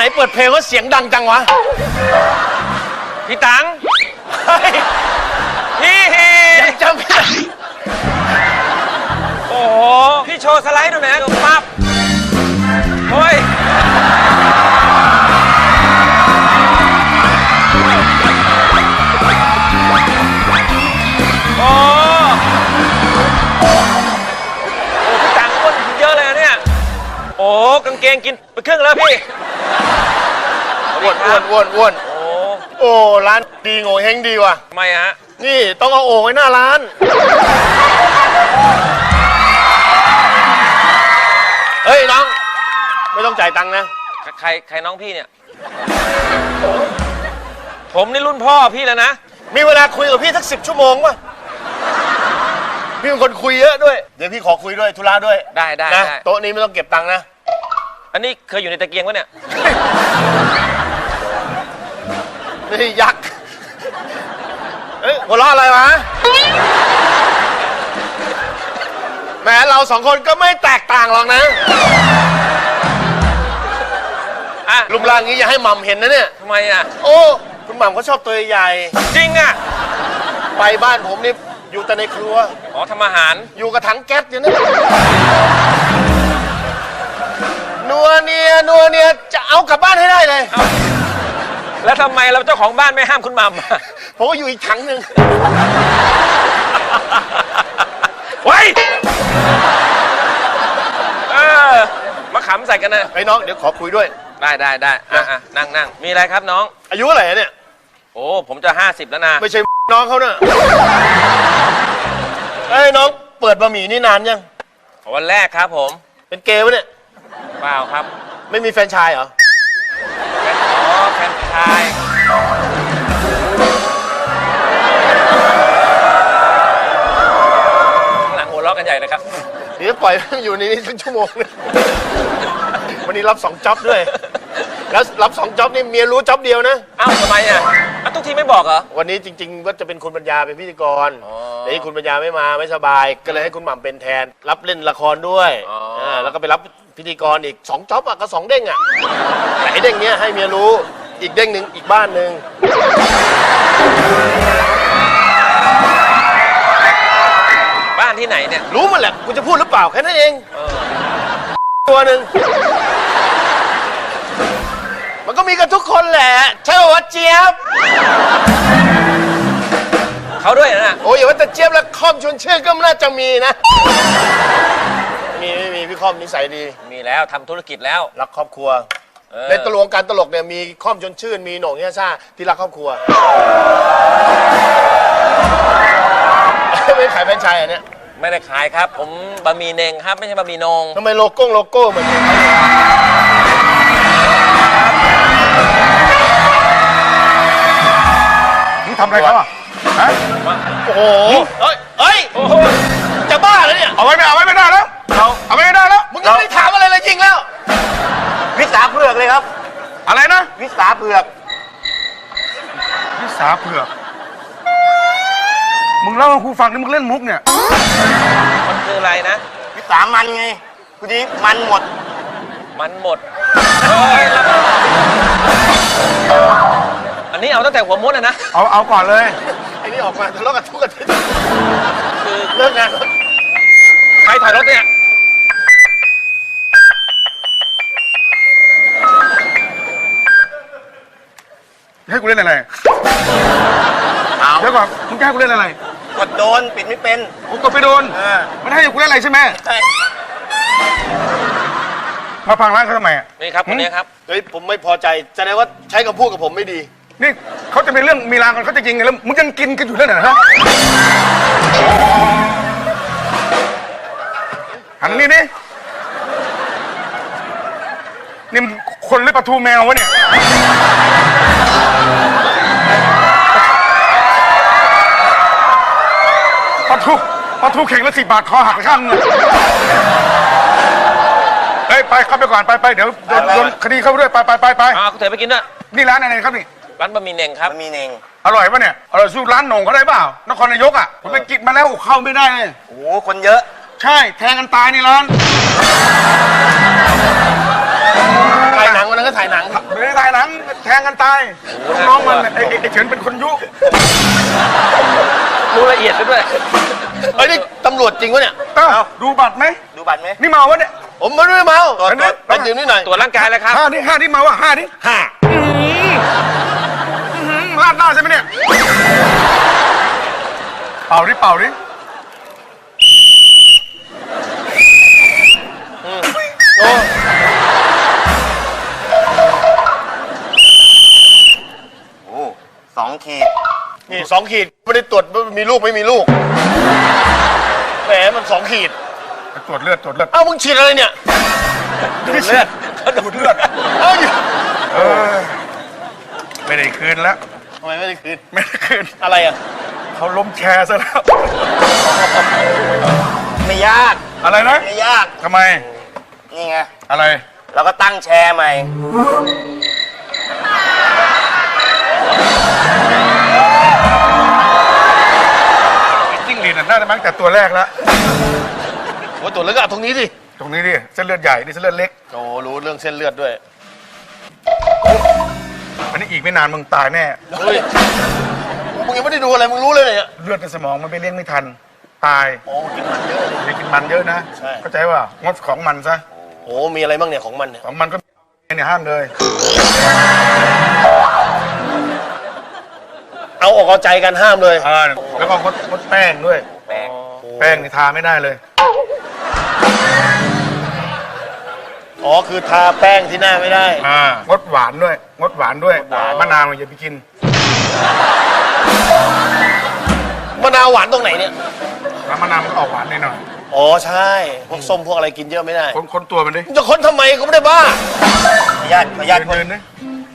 ไหนเปิดเพลงว่าเสียงดังจังวะ พี่ตังเฮ้ยพี่ยังจำไม่ได้โอ้โหพี่โชว์สไลด์หน่อยไหมปั๊บโอ้ยโอ้โอ้พี่ตังอ้วนขึ้นเยอะเลยนะเนี่ย โอ้กางเกงกินไปครึ่งแล้วพี่อ้ วนอ้วนอ้วนอ้วนโอ้โอ้ร้านดีโง่เฮงดีว่ะ ทำไมฮะ นี่ต้องเอาโอ่งไว้หน้าร้าน เฮ้ยน้อง ไม่ต้องจ่ายตังค์นะ ใครใครน้องพี่เนี่ย ผมนี่รุ่นพ่อพี่แล้วนะ มีเวลาคุยกับพี่สักสิบชั่วโมงป่ะพี่เป็นคนคุยเยอะด้วย เดี๋ยวพี่ขอคุยด้วยธุระด้วยได้ได้นะได้ โต๊ะนี้ไม่ต้องเก็บตังค์นะ อันนี้เคยอยู่ในตะเกียงวะเนี่ย นี่ยักษ์เอ้ยหัวเราะอะไรวะแหมเราสองคนก็ไม่แตกต่างหรอกนะอะรูปร่างนี้อย่าให้หม่ำเห็นนะเนี่ย ทำไมอะ โอ้ คุณหม่ำเขาชอบตัวใหญ่ จริงอะ ไปบ้านผมนี่อยู่แต่ในครัว อ๋อทำอาหาร อยู่กับถังแก๊สอยู่นะนัวเนียนัวเนียจะเอากลับบ้านให้ได้เลย แล้วทำไมเราเจ้าของบ้านไม่ห้ามคุณหมัมอะผมก็อยู่อีกถังหนึ่งไว้ยเออมาขำใส่กันนะ ไอ้น้องเดี๋ยวขอคุยด้วย ได้ได้ได้อะอะนั่งนั่งมีอะไรครับน้อง อายุเท่าไหร่เนี่ย โอ้ผมจะห้าสิบแล้วนะ ไม่ใช่น้องเขาเน่ะเอ้ยน้องเปิดบะหมี่นี่นานยัง วันแรกครับผมเป็นเกย์ปะเนี่ย เปล่าครับ ไม่มีแฟรนไชายเหรอ แฟนอ๋อแฟนชายข้างหลังหัวเราะกันใหญ่เลยครับเดี๋ยวปล่อยอยู่ในนี้สักชั่วโมงนึงวันนี้รับสองจ็อบด้วย แล้วรับสองจ็อบนี่เมียรู้จ็อบเดียวนะ เอ้าทำไมอะอะทุกทีไม่บอกเหรอ วันนี้จริง ๆ ว่าจะเป็นคุณปัญญาเป็นพิธีกรอ๋อแต่นี่คุณปัญญาไม่มาไม่สบาย ก็เลยให้คุณหม่ำเป็นแทน รับเล่นละครด้วยอ๋ออ่าแล้วก็ไปรับ พิธีกรอีกสองจ็อบอะก็สองเด้งอะแต่ไอ้เด้งเนี้ยให้เมียรู้ อีกเด้งหนึ่งอีกบ้านหนึ่งบ้านที่ไหนเนี่ย รู้หมันแหละกูจะพูดหรือเปล่าแค่นั้นเองเออตัวหนึ่งมันก็มีกันทุกคนแหละใช่ป่าวะเจี๊ยบ เขาด้วยนะ โอ้ยอย่าว่าแต่เจี๊ยบแล้วคอมชวนชื่อก็น่าจะมีนะ มีไม่มีพี่คอมนิสัยดี มีแล้วทำธุรกิจแล้วรักครอบครัว เออในตลวงการตลกเนี่ยมีคอมชวนชื่นมีโหน่งเฮียซ่าที่รักครอบครัวไม่ขายแฟรนไชส์อะเนี่ยไม่ได้ขายครับ ผมบะหมี่เนงครับ ไม่ใช่บะหมี่นงทำไมโลโก้โลโก้เหมือนกันมึงทำอะไรเขาอะฮะโอ้โหเอ้ยเอ้ยโอ้โหจะบ้าแล้วเนี่ยเอาไว้ไม่เอาไว้ไม่ได้แล้ว เราเอาไว้ไม่ได้แล้วมึงยังไม่ได้ถามอะไรเลยจริงแล้ว วิสาเผือกเลยครับ อะไรนะ วิสาเผือก วิสาเผือก มึงเล่าให้ครูฟังนี่มึงเล่นมุกเนี่ย มันคืออะไรนะ วิสามันไงคุณนี้มันหมด มันหมดเฮ้ยแล้วอันนี้เอาตั้งแต่หัวม้วนเลยนะ เอาเอาก่อนเลย ไอ้นี่ออกมาทะเลาะกันทุกอาทิตย์คือเลิกงานใครถอยรถเนี่ย ให้กูเล่นอะไรเอาเดี๋ยวก่อนมึงจะให้กูเล่นอะไรกดโดนปิดไม่เป็น กูกดไปโดนเออ มันให้กูเล่นอะไรใช่ไหมใช่มาพังร้านเขาทำไมอะนี่ครับคนนี้ครับ เฮ้ยผมไม่พอใจแสดงว่าใช้คำพูดกับผมไม่ดี นี่เขาจะมีเรื่องมีรางกันเขาจะยิงกันแล้วมึงยังกินกันอยู่แล้วเหรอฮะหันนี่นี่นี่มันคนหรือปลาทูแมววะเนี่ย ปลาทูปลาทูเข่งละสิบบาทคอหักข้างเงินเฮ้ยไปเข้าไปก่อนไปไปเดี๋ยวโดนโดนคดีเข้าไปด้วยไปไปไปไปอ่าคุณเถอะไปกินด้วยนี่ร้านอะไรครับนี่ร้านบะหมี่เนงครับมันมีเนงอร่อยปะเนี่ยอร่อยสู้ร้านโหน่งเขาได้เปล่านครนายกอะผมไปกินมาแล้วเข้าไม่ได้เลยโอ้โหคนเยอะ ใช่แทงกันตายในร้านถ่ายหนังวันนั้นก็แล้วถ่ายหนังไม่ได้ถ่ายหนังแทงกันตายลูกน้องมันน่ะไอ้ไอ้ไอ้เฉินเป็นคนยุ รู้ละเอียดซะด้วยเฮ้ยนี่ตำรวจจริงวะเนี่ย เอ้าดูบัตรไหม ดูบัตรไหมนี่เมาวะเนี่ยผมไม่ได้เมาตรวจตรวจไปดื่มนิดหน่อยตรวจร่างกายแล้วครับห้านี่ห้านี่เมาวะห้านี่ห้าอื้อหือลาดหน้าใช่ไหมเนี่ย เป่าดิเป่าดิโอ้โอ้สองขีดนี่สองขีด ไม่ได้ตรวจว่ามีลูกไม่มีลูกแหมมันสองขีดไปตรวจเลือดตรวจเลือดเอ้ามึงฉีดอะไรเนี่ยดูดเลือดดูดเลือดเอ้ยเออไม่ได้คืนแล้ว ทำไมไม่ได้คืนไม่ได้คืนอะไรอะเขาล้มแชร์ซะแล้ว ไม่ยากอะไรนะไม่ยากทำไมนี่ไงอะไร เราก็ตั้งแชร์ใหม่ น่ะน่าจะมั้งแต่ตัวแรกแล้วโอ้ตรวจแล้วก็เอาตรงนี้สิตรงนี้ดิเส้นเลือดใหญ่นี่เส้นเลือดเล็ก โอ้รู้เรื่องเส้นเลือดด้วยอันนี้อีกไม่นานมึงตายแน่เฮ้ยมึงยังไม่ได้ดูอะไรมึงรู้เลยเนี่ยเลือดในสมองมันไปเลี้ยงไม่ทัน ตายโอ้กินมันเยอะเลยอย่ากินมันเยอะนะใช่ เข้าใจว่างดของมันซะโอ้มีอะไรบ้างเนี่ยของมันเนี่ยของมันก็เนี่ยห้ามเลย เอาออกเอาใจกันห้ามเลย เออแล้วก็งดงดแป้งด้วย แป้งแป้งนี่ทาไม่ได้เลย อ๋อคือทาแป้งที่หน้าไม่ได้ อ่างดหวานด้วย งดหวานด้วยหวาน มะนาวอย่าไปกิน มะนาวหวานตรงไหนเนี่ยน้ำมะนาวมันก็ออกหวานหน่อยอ๋อใช่ พวกส้มพวกอะไรกินเยอะไม่ได้ๆคนคนตัวมันดิมึงจะค้นทำไมกูไม่ได้บ้าขออนุญาตขออนุญาตคนเดินๆดิ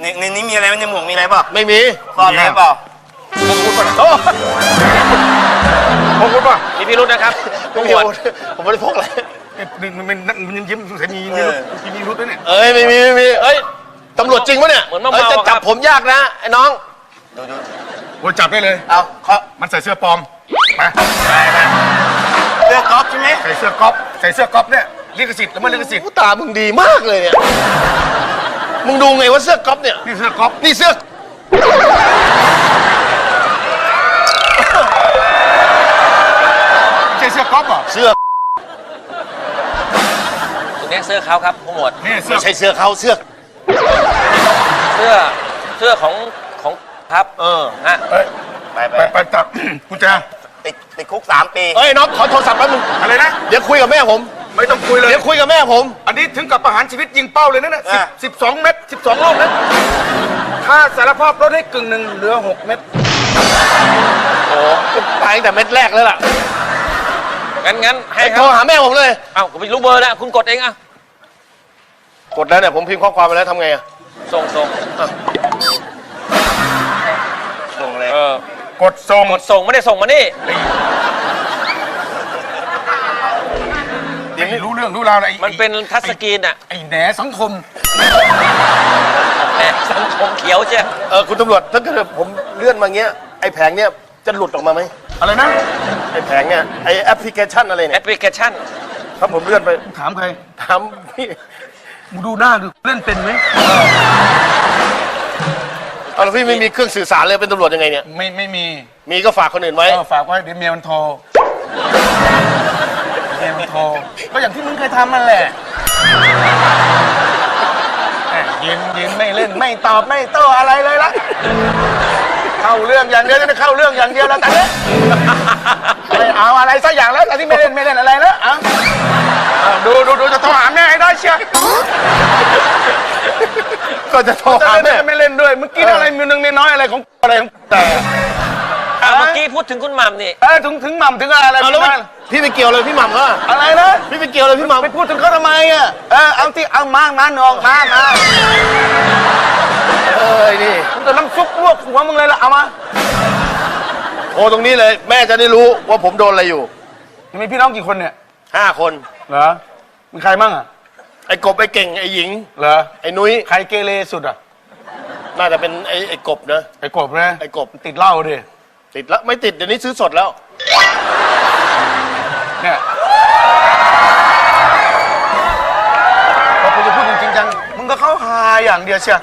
ในในนี้มีอะไรไหมในหมวกมีอะไรเปล่าไม่มี ซ่อนอะไรเปล่าพกวุฒิป่ะโอ้ พกวุฒิป่ะมีพิรุธนะครับไม่ผู้หมีมวดผมไม่ได้พกอะไรนี่มันมันมันยิ้มสงสัยมีมีรุธมีรุธด้วยเนี่ย เอ้ยไม่มีไม่มีเอ้ยตำรวจจริงปะเนี่ยเหมือนเมาเอ้ยๆจะอะคจัรับบ ผมยากนะไอ้น้องดูดูโอ้ยจับได้เลย เอาเขามันใส่เสื้อปลอมไปเสื้อก๊อฟใช่ไหมใส่เสื้อก๊อฟใส่เสื้อก๊อฟเนี่ยลิขสิทธิ์แล้วมันลิขสิทธิ์กูตามึงดีมากเลยเนี่ย มึงดูไงว่าเสื้อก๊อฟเนี่ย นี่เสื้อก๊อฟนี่เสื้อ เสื้อก๊อฟเหรอ เสื้อตรงนี้เสื้อเขาครับผู้หมวดนี่เสื้อ ไม่ใช่เสื้อเขาเสื้อ เสื้อเสื้อของของครับเออฮะเอ้ยไปไปไปไปจับ กุญแจติดติดคุกสามปี เอ้ยน้องขอโทรศัพท์แป๊บนึงอะไรนะ เดี๋ยวคุยกับแม่ผม ไม่ต้องคุยเลย เดี๋ยวคุยกับแม่ผม อันนี้ถึงกับประหารชีวิตยิงเป้าเลยนะเนี่ยสิบอะ สิบสองเม็ดสิบสองลูกนะถ้าสารภาพลดให้กึ่งหนึ่งเหลือหกเม็ดโอ้ตายตั้งแต่เม็ดแรกแล้วล่ะ งั้นงั้นให้ให้คโทรับรหาแม่ผมเลย เอ้าผมไม่รู้เบอร์แล้วคุณกดเองอะกดแล้วเนี่ยผมพิมพ์ข้อความไปแล้วทำไงอะส่งส่งส่งเลยเออกดส่ง กดส่งไม่ได้ส่งมานี่ เดี๋ยวนี้ไม่รู้เรื่องรู้ราวอะไรมันเป็นทัชสกรีนอะไอ้แหนสังคม แหมสังคมเขียวเชียวเออคุณตำรวจถ้าเกิดผมเลื่อนมาเงี้ยไอ้แผงเนี้ยจะหลุดออกมาไหมอะไรนะ ไอ้แผงเนี้ยไอ้แอปพลิเคชันอะไรแอเนี่ยปพลิเคชันถ้าผมเลื่อนไปถามใครถามพี่มึงดูหน้าดูเล่นเป็นไหมเอาแล้วพี่ไม่มีเครื่องสื่อสารเลยเป็นตำรวจยังไงเนี่ย ไม่ไม่มีมีก็ฝากคนอื่นไว้เออฝากไว้เดี๋ยวเมียมันโทรเมียมันโทรก็อย่างที่มึงเคยทำมันแหละแหม่ยิ้มยิ้มไม่เล่นไม่ตอบไม่โต้อะไรเลยละ เข้าเรื่องอย่างเดียวจะเข้าเรื่องอย่างเดียวแล้วตอนนี้ไม่เอาอะไรสักอย่างแล้วแต่ที่ไม่เล่นไม่เล่นอะไรแล้วเอาเอาดูดูดูจะโทรหาแม่ให้ได้เชียวก็จะโทรจะหาเล่นแม่จะไม่เล่นด้วยเมื่อกี้อะไรมีนึงมีน้อยอะไรของอะไรของแต่อะเมื่อกี้พูดถึงคุณหม่ำนี่ เออถึงถึงหม่ำถึงอะไรอะไรเอาแล้วมีไม่น้อยพี่ไปเกี่ยวเลยพี่หม่ำก็อะไรนะพี่ไปเกี่ยวเลยพี่หม่ำไปพูดถึงเขาทำไมอะเออเอาที่เอามามาหนองมามา เอ้ยนี่มึงจะน้ำซุปลวกหัวมึงเลยละเอามาโอ้ตรงนี้เลย แม่จะได้รู้ว่าผมโดนอะไรอยู่มีพี่น้องกี่คนเนี่ยห้าคน เหรอมีใครมั่งอะไอ้กบไอ้เก่งไอ้หญิง เหรอไอ้นุ้ยใครเกเรสุดอะน่าจะเป็นไอ้ไอ้กบนะ ไอ้กบนะไอ้กบ ติดเหล้าดิติดแล้วไม่ติดเดี๋ยวนี้ซื้อสดแล้วเนี่ย พอคุณจะพูดจริงๆจังมึงก็เข้าหาอย่างเดียวเชียว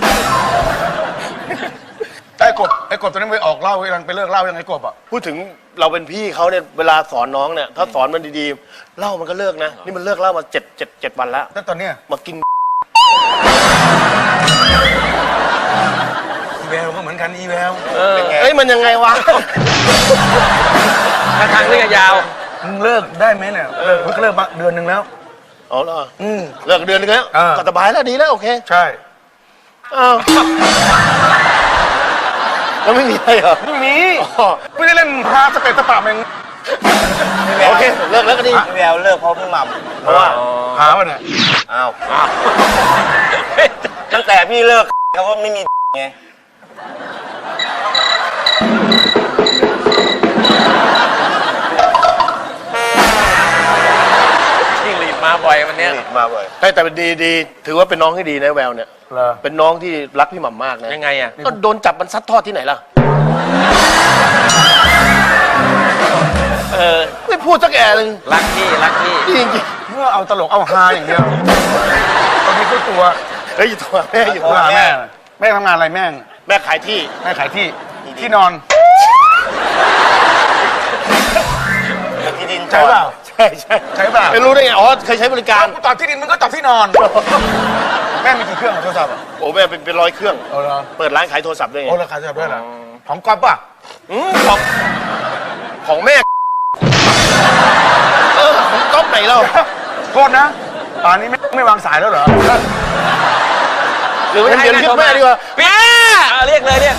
ไอ้กบไอ้กบตัวนี้ไปออกเหล่ายังไปเลิกเหล่ายังไงกบอะพูดถึงเราเป็นพี่เขาเนี่ยเวลาสอนน้องเนี่ยถ้าสอนมันดีๆเหล่ามันก็เลิกนะ นี่มันเลิกเหล่ามาเจ็ดเจ็ดเจ็ดวันแล้วแล้วตอนเนี้ยมากินอีแววก็เหมือนกันอีแววเออเอ้ยมันยังไงวะถ้าทางนี่ก็ยาวมึงเลิกได้ไหมเนี่ยเลิกมึงเลิกมาเดือนหนึ่งแล้ว อ๋อเหรออืม เลิกเดือนนึงแล้วอ่า ก็สบายแล้วดีแล้วโอเคใช่อ้าวแล้วไม่มีอะไรเหรอไม่มีอ๋อไม่ได้เล่นพาสเปซสปาแมงโอเคเลิกแล้วก็ดีพี่แววเลิกเพราะพี่หม่ำเพราะว่าหาวะเนี่ยอ้าวตั้งแต่พี่เลิกเขาก็ไม่มีไง มาบ่อยวันเนี้ยนี่มาบ่อยแต่แต่เป็นดีดีถือว่าเป็นน้องที่ดีนะแววเนี่ย เหรอเป็นน้องที่รักพี่หม่ำมากนะยังไงอะ ก็โดนจับมันซัดทอดที่ไหนล่ะ เออไม่พูดสักแอะหนึ่งรักพี่รักพี่ จริงจริงเมื่อเอาตลกเอาฮาอย่างเดียวตอนนี้ก็ตัวๆเฮ้ยอยู่ตัวแม่อยู่ตัวแม่ แม่ทำงานอะไรแม่ง แม่ขายที่ แม่ขายที่ที่นอนที่ดินจ ใช่อดเปล่า ใช่ใช่ใช่เปล่าไม่รู้ได้ไง อ๋อ เคยใช้บริการกูตอบที่ดินมึงก็ตอบที่นอน แม่มีกี่เครื่องอะโทรศัพท์อะโอ้แม่เป็นเป็นร้อยเครื่อง เอาเหรอเปิดร้านขายโทรศัพท์ด้วยไงโอ้ราคาจะด้วยเหรอของก๊อฟป่ะอืมของของแม่ เออของก๊อฟไหนเราโทษนะป่านนี้ไม่ไม่วางสายแล้วเหรอหรือว่าเรียนเรียกแม่ดีกว่าพี่เออเรียกเลยเรียก